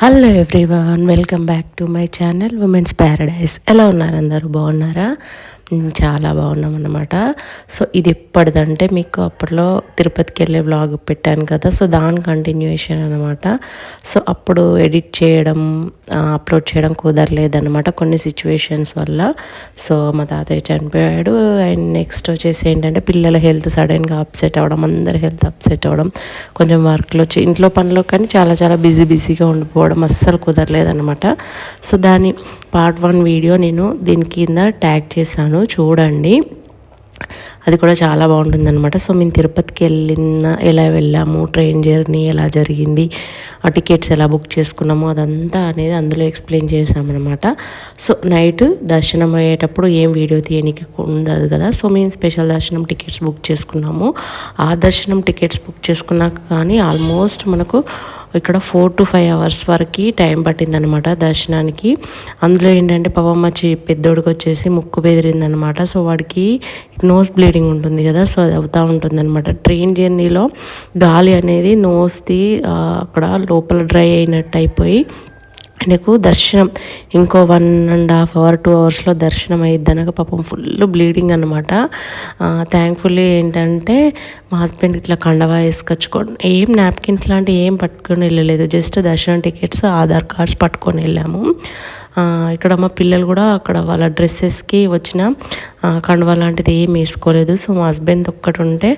Hello everyone welcome back to my channel women's paradise ఎలా ఉన్నారు అందరూ? బాగున్నారా? చాలా బాగున్నాం అన్నమాట సో ఇది ఎప్పటిదంటే మీకు అప్పట్లో తిరుపతికి వెళ్ళే వ్లాగ్ పెట్టాను కదా సో దాని కంటిన్యూషన్ అనమాట సో అప్పుడు ఎడిట్ చేయడం అప్లోడ్ చేయడం కుదరలేదనమాట కొన్ని సిచ్యువేషన్స్ వల్ల. సో మా తాతయ్య చనిపోయాడు. అండ్ నెక్స్ట్ వచ్చేసి ఏంటంటే పిల్లల హెల్త్ సడన్గా అప్సెట్ అవ్వడం అందరి హెల్త్ అప్సెట్ అవ్వడం కొంచెం వర్క్లో వచ్చి ఇంట్లో పనిలో కానీ చాలా చాలా బిజీ బిజీగా ఉండిపోవడం అస్సలు కుదరలేదనమాట సో దాని పార్ట్ వన్ వీడియో నేను దీని కింద ట్యాగ్ చేశాను. చూడండి. అది కూడా చాలా బాగుంటుందన్నమాట. సో మేము తిరుపతికి వెళ్ళిన ఎలా వెళ్ళాము ట్రైన్ జర్నీ ఎలా జరిగింది ఆ టికెట్స్ ఎలా బుక్ చేసుకున్నాము అదంతా అనేది అందులో ఎక్స్ప్లెయిన్ చేసామన్నమాట సో నైట్ దర్శనం అయ్యేటప్పుడు ఏం వీడియో తీయనికి ఉండదు కదా. సో మేము స్పెషల్ దర్శనం టికెట్స్ బుక్ చేసుకున్నాము. ఆ దర్శనం టికెట్స్ బుక్ చేసుకున్నాక కానీ ఆల్మోస్ట్ మనకు ఇక్కడ ఫోర్ టు ఫైవ్ అవర్స్ వరకు టైం పట్టిందనమాట దర్శనానికి. అందులో ఏంటంటే పాపమ్మ చి పెద్దోడికి వచ్చేసి ముక్కు బెదిరిందనమాట. సో వాడికి నోస్ బ్లీడింగ్ ఉంటుంది కదా సో అది అవుతూ ఉంటుంది అనమాట ట్రైన్ జర్నీలో గాలి అనేది నోస్ది అక్కడ లోపల డ్రై అయినట్టు అయిపోయి ఆయనకు దర్శనం. ఇంకో one and half hour two అవర్స్లో దర్శనం అయ్యిద్ది అనగా పాపం ఫుల్ బ్లీడింగ్ అనమాట థ్యాంక్ఫుల్లీ ఏంటంటే మా హస్బెండ్ ఇట్లా కండవా వేసుకొచ్చుకోండి ఏం నాప్కిన్స్ లాంటివి ఏం పట్టుకొని వెళ్ళలేదు. జస్ట్ దర్శనం టికెట్స్ ఆధార్ కార్డ్స్ పట్టుకొని వెళ్ళాము. ఇక్కడ మా పిల్లలు కూడా అక్కడ వాళ్ళ డ్రెస్సెస్కి వచ్చిన కండువా లాంటిది ఏం వేసుకోలేదు. సో మా హస్బెండ్ ఒక్కటి ఉంటే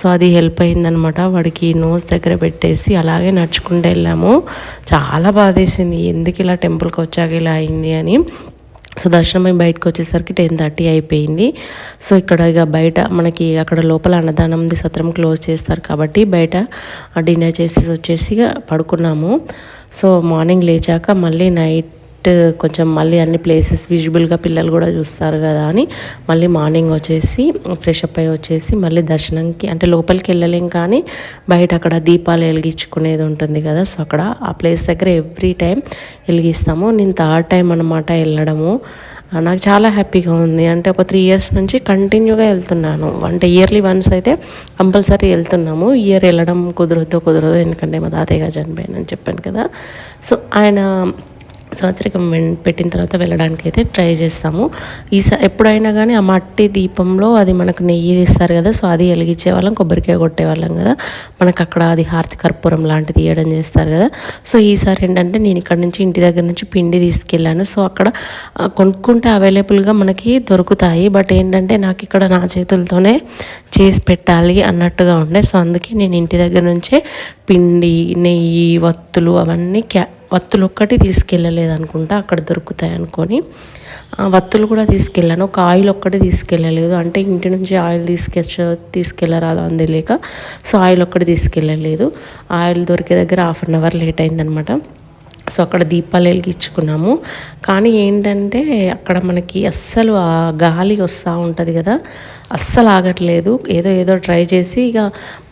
సో అది హెల్ప్ అయిందనమాట వాడికి నోస్ దగ్గర పెట్టేసి అలాగే నడుచుకుంటూ వెళ్ళాము. చాలా బాధేసింది. ఎందుకు ఇలా టెంపుల్కి వచ్చాక ఇలా అయింది అని. సో దర్శనం అయి బయటకు వచ్చేసరికి టెన్ థర్టీ అయిపోయింది. సో ఇక్కడ ఇక బయట మనకి అక్కడ లోపల అన్నదానంది సత్రం క్లోజ్ చేస్తారు కాబట్టి బయట డిన్నర్ చేసి వచ్చేసి ఇక పడుకున్నాము. సో మార్నింగ్ లేచాక మళ్ళీ నైట్ Uh, కొంచెం మళ్ళీ అన్ని ప్లేసెస్ విజిబుల్గా పిల్లలు కూడా చూస్తారు కదా అని మళ్ళీ మార్నింగ్ వచ్చేసి ఫ్రెష్ అప్ అయ్యి వచ్చేసి మళ్ళీ దర్శనంకి అంటే లోపలికి వెళ్ళలేం కానీ బయట అక్కడ దీపాలు వెలిగించుకునేది ఉంటుంది కదా. సో అక్కడ ఆ ప్లేస్ దగ్గర ఎవ్రీ టైం వెలిగిస్తాము. నేను థర్డ్ టైం అనమాట వెళ్ళడము. నాకు చాలా హ్యాపీగా ఉంది. అంటే ఒక త్రీ ఇయర్స్ నుంచి కంటిన్యూగా వెళ్తున్నాను. అంటే ఇయర్లీ వన్స్ అయితే కంపల్సరీ వెళ్తున్నాము. ఇయర్ వెళ్ళడం కుదరదు కుదరదు. ఎందుకంటే మా తాతయ్య గారు చనిపోయానని చెప్పాను కదా. సో ఆయన సంవత్సరం పెట్టిన తర్వాత వెళ్ళడానికి అయితే ట్రై చేస్తాము. ఈసారి ఎప్పుడైనా కానీ ఆ మట్టి దీపంలో అది మనకు నెయ్యి ఇస్తారు కదా సో అది వెలిగించే వాళ్ళం కొబ్బరికాయ కొట్టేవాళ్ళం కదా. మనకు అక్కడ అది హారతి కర్పూరం లాంటిది ఇవ్వడం చేస్తారు కదా. సో ఈసారి ఏంటంటే నేను ఇక్కడ నుంచి ఇంటి దగ్గర నుంచి పిండి తీసుకెళ్ళాను. సో అక్కడ కొనుక్కుంటే అవైలబుల్గా మనకి దొరుకుతాయి. బట్ ఏంటంటే నాకు ఇక్కడ నా చేతులతోనే చేసి పెట్టాలి అన్నట్టుగా ఉండే. సో అందుకే నేను ఇంటి దగ్గర నుంచే పిండి నెయ్యి వత్తులు అవన్నీ క్యా వత్తులు ఒక్కటి తీసుకెళ్ళలేదు అనుకుంటా అక్కడ దొరుకుతాయి అనుకొని వత్తులు కూడా తీసుకెళ్ళాను. ఒక ఆయిల్ ఒక్కటి తీసుకెళ్ళలేదు. అంటే ఇంటి నుంచి ఆయిల్ తీసుకెచ్చ తీసుకెళ్ళరాదు అని తెలియక సో ఆయిల్ ఒక్కటి తీసుకెళ్ళలేదు. ఆయిల్ దొరికే దగ్గర హాఫ్ అన్ అవర్ లేట్ అయిందనమాట సో అక్కడ దీపాలు వెలిగించుకున్నాము కానీ ఏంటంటే అక్కడ మనకి అస్సలు ఆ గాలి వస్తూ ఉంటుంది కదా. అస్సలు ఆగట్లేదు. ఏదో ఏదో ట్రై చేసి ఇక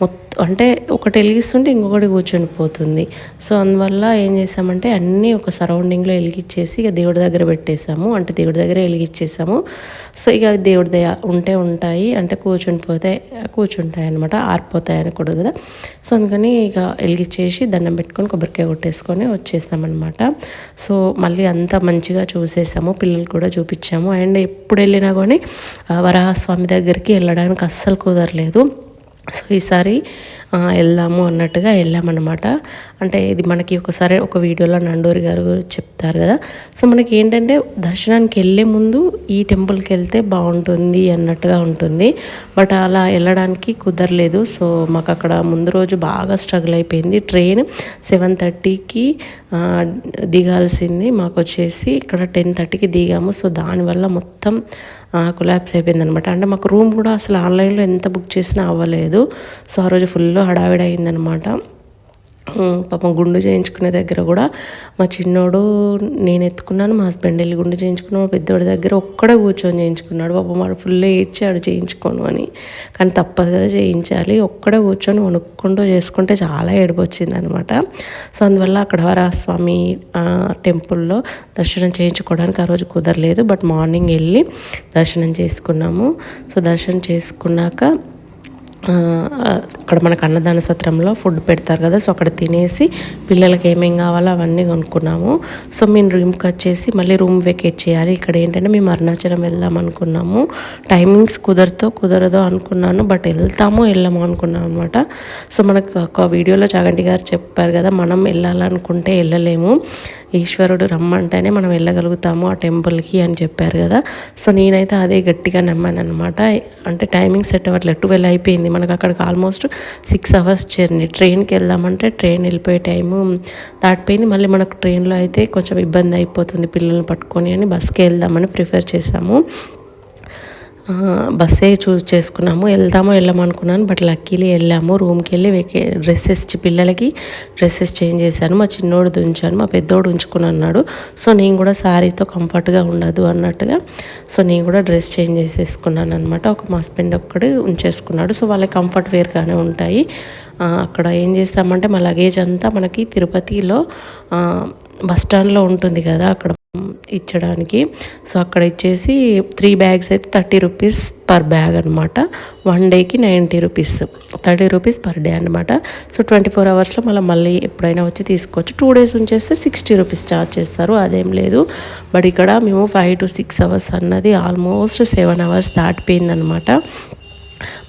మొత్తం అంటే ఒకటి వెలిగిస్తుంటే ఇంకొకటి కూర్చొని పోతుంది. సో అందువల్ల ఏం చేసామంటే అన్నీ ఒక సరౌండింగ్లో వెలిగిచ్చేసి ఇక దేవుడి దగ్గర పెట్టేసాము అంటే దేవుడి దగ్గర వెలిగిచ్చేసాము సో ఇక దేవుడి దయ ఉంటే ఉంటాయి అంటే కూర్చొని పోతే కూర్చుంటాయి అనమాట ఆరిపోతాయి అనకూడదు కదా. సో అందుకని ఇక వెలిగిచ్చేసి దండం పెట్టుకొని కొబ్బరికాయ కొట్టేసుకొని వచ్చేసామన్నమాట. సో మళ్ళీ అంతా మంచిగా చూసేసాము పిల్లలు కూడా చూపించాము. అండ్ ఎప్పుడు వెళ్ళినా కానీ వరాహస్వామి దగ్గరికి వెళ్ళడానికి అస్సలు కుదరలేదు. సో ఈసారి వెళ్దాము అన్నట్టుగా వెళ్ళామన్నమాట. అంటే ఇది మనకి ఒకసారి ఒక వీడియోలో నండూరి గారు చెప్తారు కదా. సో మనకి ఏంటంటే దర్శనానికి వెళ్ళే ముందు ఈ టెంపుల్కి వెళ్తే బాగుంటుంది అన్నట్టుగా ఉంటుంది. బట్ అలా వెళ్ళడానికి కుదరలేదు. సో మాకు అక్కడ ముందు రోజు బాగా స్ట్రగుల్ అయిపోయింది. ట్రైన్ సెవెన్ థర్టీకి దిగాల్సింది. మాకు వచ్చేసి ఇక్కడ టెన్ థర్టీకి దిగాము. సో దానివల్ల మొత్తం కొలాబ్స్ అయిపోయింది అనమాట అంటే మాకు రూమ్ కూడా అసలు ఆన్లైన్లో ఎంత బుక్ చేసినా అవ్వలేదు. సో ఆ రోజు ఫుల్ హడావిడి అయిందనమాట పాపం గుండు చేయించుకునే దగ్గర కూడా మా చిన్నోడు నేను ఎత్తుకున్నాను మా హస్బెండ్ వెళ్ళి గుండు చేయించుకున్నాడు మా పెద్దోడి దగ్గర ఒక్కడే కూర్చొని చేయించుకున్నాడు. పాపం వాడు ఫుల్ ఏడ్చాడు చేయించుకోను అని. కానీ తప్పదు కదా చేయించాలి. ఒక్కడే కూర్చొని వణుక్కుంటూ చేసుకుంటే చాలా ఏడుపు వచ్చింది అనమాట సో అందువల్ల అక్కడ స్వామి టెంపుల్లో దర్శనం చేయించుకోవడానికి ఆ రోజు కుదరలేదు. బట్ మార్నింగ్ వెళ్ళి దర్శనం చేసుకున్నాము. సో దర్శనం చేసుకున్నాక అక్కడ మనకు అన్నదాన సత్రంలో ఫుడ్ పెడతారు కదా సో అక్కడ తినేసి పిల్లలకి ఏమేం కావాలో అవన్నీ కొనుక్కున్నాము. సో మేము రూమ్కి వచ్చేసి మళ్ళీ రూమ్ వెకేట్ చేయాలి. ఇక్కడ ఏంటంటే మేము అరుణాచలం వెళ్దాం అనుకున్నాము. టైమింగ్స్ కుదరతో కుదరదో అనుకున్నాను బట్ వెళ్తాము వెళ్ళాము అనుకున్నాం అనమాట సో మనకు ఒక వీడియోలో చాగంటి గారు చెప్పారు కదా మనం వెళ్ళాలనుకుంటే వెళ్ళలేము. ఈశ్వరుడు రమ్మంటేనే మనం వెళ్ళగలుగుతాము ఆ టెంపుల్కి అని చెప్పారు కదా. సో నేనైతే అదే గట్టిగా నమ్మాను అనమాట అంటే టైమింగ్ సెట్ అవ్వట్లేదు. ట్వెల్వ్ అయిపోయింది. మనకు అక్కడికి ఆల్మోస్ట్ సిక్స్ అవర్స్ జర్నీ. ట్రైన్కి వెళ్దామంటే ట్రైన్ వెళ్ళిపోయే టైము దాటిపోయింది. మళ్ళీ మనకు ట్రైన్లో అయితే కొంచెం ఇబ్బంది అయిపోతుంది పిల్లల్ని పట్టుకొని అని బస్కి వెళ్దామని ప్రిఫర్ చేసాము బస్సే చూస్ చేసుకున్నాము. వెళ్దామో వెళ్ళాము అనుకున్నాను. బట్ లక్కీలీ వెళ్ళాము. రూమ్కి వెళ్ళి వెకే డ్రెస్సెస్ పిల్లలకి డ్రెస్సెస్ చేంజ్ చేశాను. మా చిన్నోడు ఉంచాను మా పెద్దోడు ఉంచుకుని అన్నాడు. సో నేను కూడా శారీతో కంఫర్ట్గా ఉండదు అన్నట్టుగా సో నేను కూడా డ్రెస్ చేంజ్ చేసేసుకున్నాను అనమాట ఒక మా హస్బెండ్ ఒక్కడు ఉంచేసుకున్నాడు. సో వాళ్ళకి కంఫర్ట్ వేర్గానే ఉంటాయి. అక్కడ ఏం చేస్తామంటే మా లగేజ్ అంతా మనకి తిరుపతిలో బస్ స్టాండ్లో ఉంటుంది కదా అక్కడ ఇచ్చడానికి. సో అక్కడ ఇచ్చేసి త్రీ బ్యాగ్స్ అయితే థర్టీ రూపీస్ పర్ బ్యాగ్ అనమాట వన్ డేకి ninety rupees. Thirty rupees per day అనమాట సో ట్వంటీ ఫోర్ అవర్స్లో మళ్ళీ మళ్ళీ ఎప్పుడైనా వచ్చి తీసుకోవచ్చు. టూ డేస్ ఉంచేస్తే సిక్స్టీ రూపీస్ ఛార్జ్ చేస్తారు. అదేం లేదు. బట్ ఇక్కడ మేము ఫైవ్ టు సిక్స్ అవర్స్ అన్నది ఆల్మోస్ట్ సెవెన్ అవర్స్ దాటిపోయిందనమాట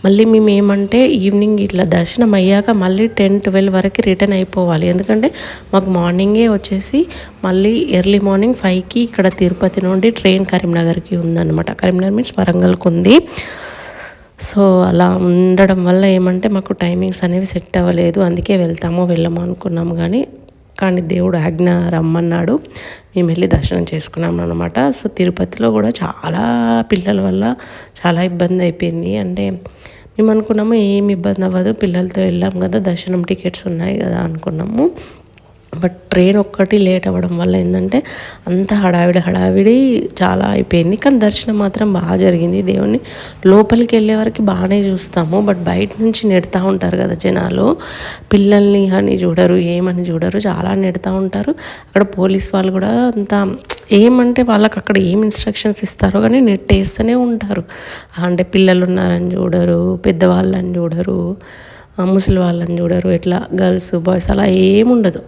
మళ్ళీ మేము ఏమంటే ఈవినింగ్ ఇట్లా దర్శనం అయ్యాక మళ్ళీ టెన్ ట్వెల్వ్ వరకు రిటర్న్ అయిపోవాలి. ఎందుకంటే మాకు మార్నింగే వచ్చేసి మళ్ళీ ఎర్లీ మార్నింగ్ ఫైవ్కి ఇక్కడ తిరుపతి నుండి ట్రైన్ కరీంనగర్కి ఉందన్నమాట. కరీంనగర్ మీన్స్ వరంగల్కి ఉంది. సో అలా ఉండడం వల్ల ఏమంటే మాకు టైమింగ్స్ అనేవి సెట్ అవ్వలేదు. అందుకే వెళ్తామో వెళ్ళమో అనుకున్నాము. కానీ కానీ దేవుడు ఆజ్ఞ రమ్మన్నాడు. మేము వెళ్ళి దర్శనం చేసుకున్నాం అనమాట సో తిరుపతిలో కూడా చాలా పిల్లల వల్ల చాలా ఇబ్బంది అయిపోయింది. అంటే మేము అనుకున్నాము ఏం ఇబ్బంది అవ్వదు పిల్లలతో వెళ్ళాం కదా దర్శనం టికెట్స్ ఉన్నాయి కదా అనుకున్నాము. బట్ ట్రైన్ ఒక్కటి లేట్ అవ్వడం వల్ల ఏంటంటే అంత హడావిడి హడావిడి చాలా అయిపోయింది. కానీ దర్శనం మాత్రం బాగా జరిగింది. దేవుణ్ణి లోపలికి వెళ్ళే వరకు బాగానే చూస్తాము. బట్ బయట నుంచి నెడతా ఉంటారు కదా జనాలు. పిల్లల్ని అని చూడరు ఏమని చూడరు చాలా నెడతా ఉంటారు. అక్కడ పోలీస్ వాళ్ళు కూడా అంత ఏమంటే వాళ్ళకి అక్కడ ఏం ఇన్స్ట్రక్షన్స్ ఇస్తారో కానీ నెట్ వేస్తూనే ఉంటారు. అంటే పిల్లలు ఉన్నారని చూడరు పెద్దవాళ్ళని చూడరు. ముసలి వాళ్ళని చూడరు ఎట్లా గర్ల్స్ బాయ్స్ అలా ఏముండదు.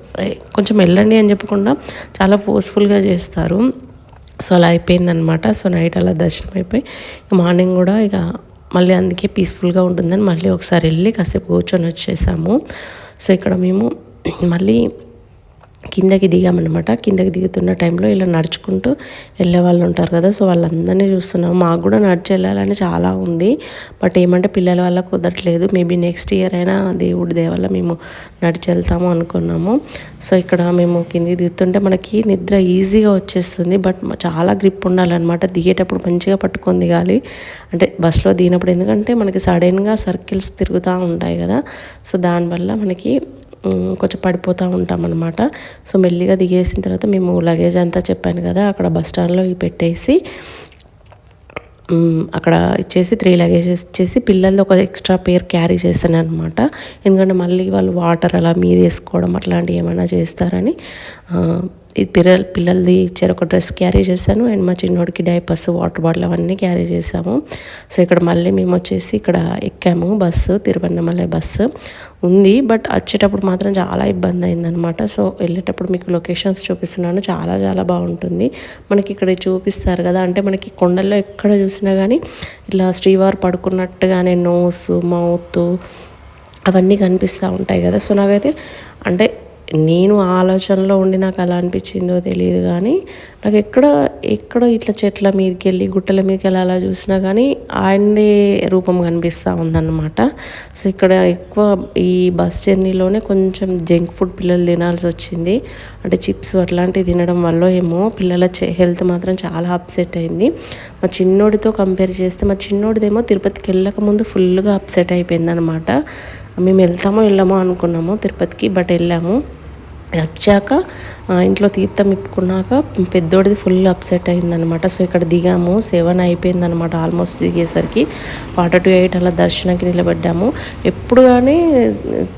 కొంచెం వెళ్ళండి అని చెప్పకుండా చాలా ఫోర్స్ఫుల్గా చేస్తారు. సో అలా అయిపోయిందనమాట సో నైట్ అలా దర్శనం అయిపోయి ఇక మార్నింగ్ కూడా ఇక మళ్ళీ అందుకే పీస్ఫుల్గా ఉంటుందని మళ్ళీ ఒకసారి వెళ్ళి కాసేపు కూర్చొని వచ్చేసాము. సో ఇక్కడ మేము మళ్ళీ కిందకి దిగామన్నమాట. కిందకి దిగుతున్న టైంలో ఇలా నడుచుకుంటూ వెళ్ళే వాళ్ళు ఉంటారు కదా సో వాళ్ళందరినీ చూస్తున్నాం. మాకు కూడా నడిచి వెళ్ళాలని చాలా ఉంది. బట్ ఏమంటే పిల్లల వల్ల కుదరట్లేదు. మేబీ నెక్స్ట్ ఇయర్ అయినా దేవుడి దేవల్ల మేము నడిచి వెళ్తాము అనుకున్నాము. సో ఇక్కడ మేము కిందికి దిగుతుంటే మనకి నిద్ర ఈజీగా వచ్చేస్తుంది. బట్ చాలా గ్రిప్ ఉండాలన్నమాట. దిగేటప్పుడు మంచిగా పట్టుకొని దిగాలి అంటే బస్సులో దిగినప్పుడు ఎందుకంటే మనకి సడన్గా సర్కిల్స్ తిరుగుతూ ఉంటాయి కదా సో దానివల్ల మనకి కొంచెం పడిపోతూ ఉంటాం అనమాట సో మెల్లిగా దిగేసిన తర్వాత మేము లగేజ్ అంతా చెప్పాను కదా అక్కడ బస్ స్టాండ్లో పెట్టేసి అక్కడ ఇచ్చేసి త్రీ లగేజెస్ ఇచ్చేసి పిల్లలది ఒక ఎక్స్ట్రా పేర్ క్యారీ చేశాను అనమాట ఎందుకంటే మళ్ళీ వాళ్ళు వాటర్ అలా మీద వేసుకోవడం అట్లాంటివి ఏమైనా చేస్తారని ఇది ఈ పిల్లల పిల్లలది ఇచ్చారు. ఒక డ్రెస్ క్యారీ చేశాను. అండ్ మా చిన్నోడికి డైపర్స్ వాటర్ బాటిల్ అవన్నీ క్యారీ చేసాము సో ఇక్కడ మళ్ళీ మేము వచ్చేసి ఇక్కడ ఎక్కాము. బస్సు తిరువన్నమలై బస్సు ఉంది. బట్ వచ్చేటప్పుడు మాత్రం చాలా ఇబ్బంది అయిందనమాట సో వెళ్ళేటప్పుడు మీకు లొకేషన్స్ చూపిస్తున్నాను. చాలా చాలా బాగుంటుంది. మనకి ఇక్కడ చూపిస్తారు కదా. అంటే మనకి కొండల్లో ఎక్కడ చూసినా కానీ ఇట్లా శ్రీవారు పడుకున్నట్టుగానే నోస్ మౌత్ అవన్నీ కనిపిస్తూ ఉంటాయి కదా. సో నాకైతే అంటే నేను ఆలోచనలో ఉండి నాకు అలా అనిపించిందో తెలియదు కానీ నాకు ఎక్కడ ఎక్కడ ఇట్లా చెట్ల మీదకి వెళ్ళి గుట్టల మీదకి వెళ్ళి అలా చూసినా కానీ ఆయనదే రూపం కనిపిస్తూ ఉందన్నమాట. సో ఇక్కడ ఎక్కువ ఈ బస్ జర్నీలోనే కొంచెం జంక్ ఫుడ్ పిల్లలు తినాల్సి వచ్చింది. అంటే చిప్స్ అట్లాంటివి తినడం వల్ల ఏమో పిల్లల హెల్త్ మాత్రం చాలా అప్సెట్ అయింది. మా చిన్నోడితో కంపేర్ చేస్తే మా చిన్నోడిదేమో తిరుపతికి వెళ్ళక ముందు ఫుల్గా అప్సెట్ అయిపోయింది అనమాట మేము వెళ్తామో వెళ్ళామో అనుకున్నాము తిరుపతికి బట్ వెళ్ళాము. వచ్చాక ఇంట్లో తీర్థం ఇప్పుకున్నాక పెద్దోడిది ఫుల్ అప్సెట్ అయిందనమాట సో ఇక్కడ దిగాము. సెవెన్ అయిపోయిందనమాట ఆల్మోస్ట్ దిగేసరికి. ఫార్టర్ టు ఎయిట్ అలా దర్శనానికి నిలబడ్డాము. ఎప్పుడు కానీ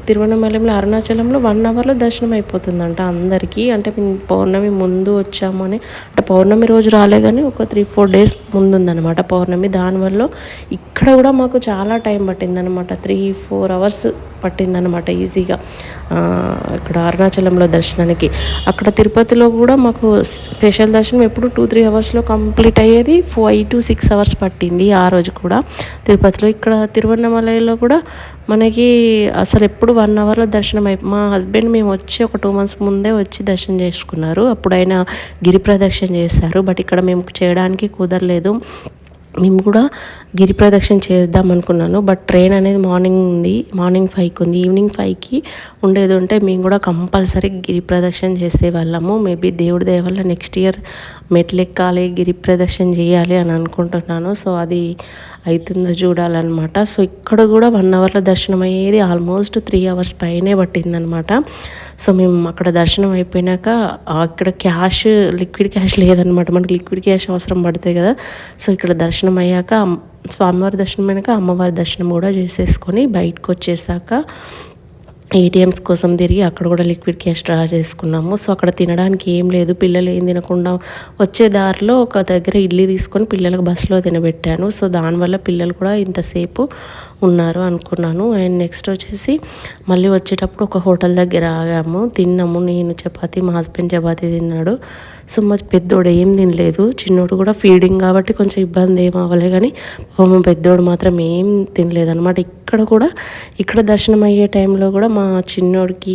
తిరువనమలైలో అరుణాచలంలో వన్ అవర్లో దర్శనం అయిపోతుందంట అందరికీ. అంటే పౌర్ణమి ముందు వచ్చాము అని. అంటే పౌర్ణమి రోజు రాలే కానీ ఒక త్రీ ఫోర్ డేస్ ముందు ఉందన్నమాట పౌర్ణమి దానివల్ల ఇక్కడ కూడా మాకు చాలా టైం పట్టిందనమాట త్రీ ఫోర్ అవర్స్ పట్టిందనమాట ఈజీగా ఇక్కడ అరుణాచలంలో దర్శనానికి. అక్కడ తిరుపతిలో కూడా మాకు స్పెషల్ దర్శనం ఎప్పుడు టూ త్రీ అవర్స్లో కంప్లీట్ అయ్యేది. ఫైవ్ టు సిక్స్ అవర్స్ పట్టింది ఆ రోజు కూడా. తిరుపతిలో ఇక్కడ తిరువన్నమలైలో కూడా మనకి అసలు ఎప్పుడు వన్ అవర్లో దర్శనం అయి మా హస్బెండ్ మేము వచ్చి ఒక టూ మంత్స్ ముందే వచ్చి దర్శనం చేసుకున్నారు. అప్పుడు ఆయన గిరి ప్రదక్షిణ చేశారు. బట్ ఇక్కడ మేము చేయడానికి కుదరలేదు. మేము కూడా గిరి ప్రదక్షిణ చేద్దాం అనుకున్నాను బట్ ట్రైన్ అనేది మార్నింగ్ ఉంది మార్నింగ్ ఫైవ్కి ఉంది. ఈవినింగ్ ఫైవ్కి ఉండేది ఉంటే మేము కూడా కంపల్సరీ గిరి ప్రదక్షిణ చేసే వాళ్ళము. మేబీ దేవుడి దయ వల్ల నెక్స్ట్ ఇయర్ మెట్లు ఎక్కాలి గిరి ప్రదక్షిణ చేయాలి అని అనుకుంటున్నాను. సో అది అవుతుందో చూడాలన్నమాట. సో ఇక్కడ కూడా వన్ అవర్లో దర్శనం అయ్యేది ఆల్మోస్ట్ త్రీ అవర్స్ పైనే పట్టిందనమాట సో మేము అక్కడ దర్శనం అయిపోయినాక అక్కడ క్యాష్ లిక్విడ్ క్యాష్ లేదనమాట మనకి లిక్విడ్ క్యాష్ అవసరం పడుతుంది కదా. సో ఇక్కడ దర్శనం దర్శనం అయ్యాక స్వామివారి దర్శనం అయినాక అమ్మవారి దర్శనం కూడా చేసేసుకొని బయటకు వచ్చేసాక ఏటీఎంస్ కోసం తిరిగి అక్కడ కూడా లిక్విడ్ క్యాష్ డ్రా చేసుకున్నాము. సో అక్కడ తినడానికి ఏం లేదు. పిల్లలు ఏం తినకుండా వచ్చే దారిలో ఒక దగ్గర ఇడ్లీ తీసుకొని పిల్లలకు బస్సులో తినబెట్టాను. సో దానివల్ల పిల్లలు కూడా ఇంతసేపు ఉన్నారు అనుకున్నాను. అండ్ నెక్స్ట్ వచ్చేసి మళ్ళీ వచ్చేటప్పుడు ఒక హోటల్ దగ్గర ఆగాము. తిన్నాము. నేను చపాతి మా హస్బెండ్ చపాతి తిన్నాడు. సో మా పెద్దోడు ఏం తినలేదు చిన్నోడు కూడా ఫీడింగ్ కాబట్టి కొంచెం ఇబ్బంది ఏం అవ్వలే కానీ పాపం పెద్దోడు మాత్రం ఏం తినలేదనమాట ఇక్కడ కూడా ఇక్కడ దర్శనం అయ్యే టైంలో కూడా మా చిన్నోడికి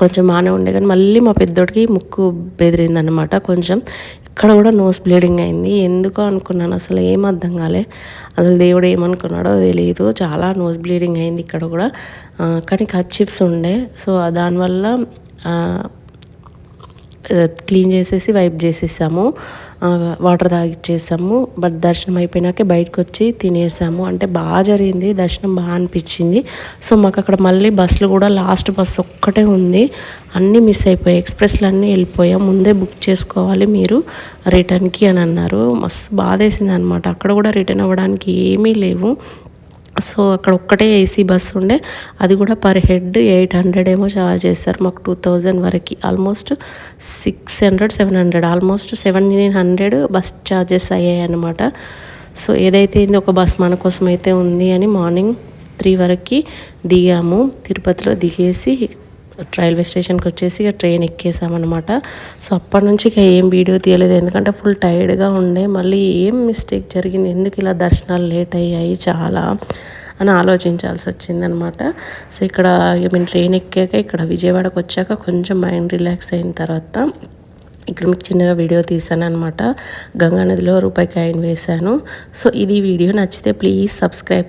కొంచెం బాగానే ఉండే కానీ మళ్ళీ మా పెద్దోడికి ముక్కు బెదిరిందనమాట కొంచెం. ఇక్కడ కూడా నోస్ బ్లీడింగ్ అయింది. ఎందుకో అనుకున్నాను అసలు ఏం అర్థం కాలే. అసలు దేవుడు ఏమనుకున్నాడో తెలియదు చాలా నోస్ బ్లీడింగ్ అయింది ఇక్కడ కూడా. కానీ కచ్చిప్స్ ఉండే. సో దానివల్ల క్లీన్ చేసేసి వైప్ చేసేసాము. వాటర్ తాగిచ్చేసాము. బట్ దర్శనం అయిపోయినాకే బయటకు వచ్చి తినేసాము. అంటే బాగా జరిగింది. దర్శనం బాగా అనిపించింది. సో మాకు అక్కడ మళ్ళీ బస్సులు కూడా లాస్ట్ బస్సు ఒక్కటే ఉంది. అన్నీ మిస్ అయిపోయాయి. ఎక్స్ప్రెస్లు అన్నీ వెళ్ళిపోయాం ముందే బుక్ చేసుకోవాలి మీరు. రిటర్న్కి అని అన్నారు. మస్తు బాధేసింది అనమాట అక్కడ కూడా రిటర్న్ అవ్వడానికి ఏమీ లేవు. సో అక్కడ ఒక్కటే ఏసీ బస్సు ఉండే. అది కూడా పర్ హెడ్ ఎయిట్ హండ్రెడ్ ఏమో చార్జ్ చేస్తారు మాకు టూ థౌజండ్ వరకు. Almost six hundred seven hundred almost seventeen hundred bus charges అయ్యాయి అనమాట సో ఏదైతే ఇంది ఒక బస్ మన కోసం అయితే ఉంది అని మార్నింగ్ త్రీ వరకు దిగాము. తిరుపతిలో దిగేసి రైల్వే స్టేషన్కి వచ్చేసి ఇక ట్రైన్ ఎక్కేసామన్నమాట. సో అప్పటి నుంచి ఇక ఏం వీడియో తీయలేదు. ఎందుకంటే ఫుల్ టైర్డ్గా ఉండే. మళ్ళీ ఏం మిస్టేక్ జరిగింది? ఎందుకు ఇలా దర్శనాలు లేట్ అయ్యాయి? చాలా అని ఆలోచించాల్సి వచ్చిందనమాట సో ఇక్కడ ఇక మేము ట్రైన్ ఎక్కాక ఇక్కడ విజయవాడకు వచ్చాక కొంచెం మైండ్ రిలాక్స్ అయిన తర్వాత ఇక్కడ మీకు చిన్నగా వీడియో తీసాను అనమాట గంగా నదిలో రూపాయి కాయిన్ వేశాను. సో ఇది వీడియో నచ్చితే ప్లీజ్ సబ్స్క్రైబ్